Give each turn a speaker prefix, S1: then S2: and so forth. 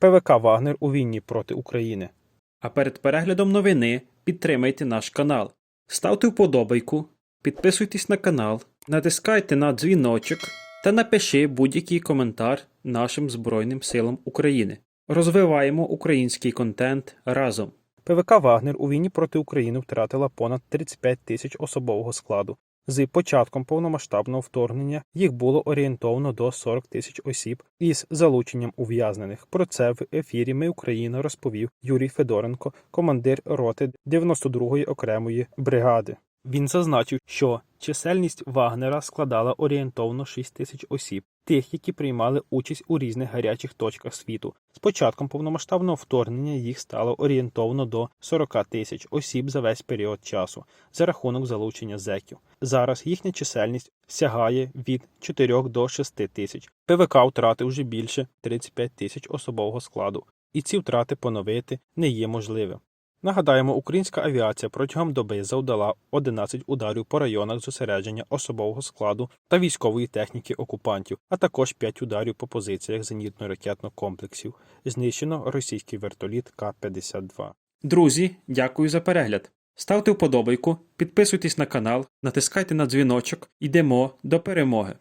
S1: ПВК Вагнер у війні проти України.
S2: А перед переглядом новини підтримайте наш канал. Ставте вподобайку, підписуйтесь на канал, натискайте на дзвіночок та напиши будь-який коментар нашим Збройним силам України. Розвиваємо український контент разом.
S1: ПВК Вагнер у війні проти України втратила понад 35 тисяч особового складу. З початком повномасштабного вторгнення їх було орієнтовно до 40 тисяч осіб із залученням ув'язнених. Про це в ефірі Ми Україна розповів Юрій Федоренко, командир роти 92-ї окремої бригади. Він зазначив, що чисельність Вагнера складала орієнтовно 6 тисяч осіб, тих, які приймали участь у різних гарячих точках світу. З початком повномасштабного вторгнення їх стало орієнтовно до 40 тисяч осіб за весь період часу за рахунок залучення зеків. Зараз їхня чисельність сягає від 4 до 6 тисяч. ПВК втратив вже більше 35 тисяч особового складу, і ці втрати поновити не є можливим. Нагадаємо, українська авіація протягом доби завдала 11 ударів по районах зосередження особового складу та військової техніки окупантів, а також 5 ударів по позиціях зенітно-ракетних комплексів. Знищено російський вертоліт К-52.
S2: Друзі, дякую за перегляд. Ставте вподобайку, підписуйтесь на канал, натискайте на дзвіночок. Йдемо до перемоги.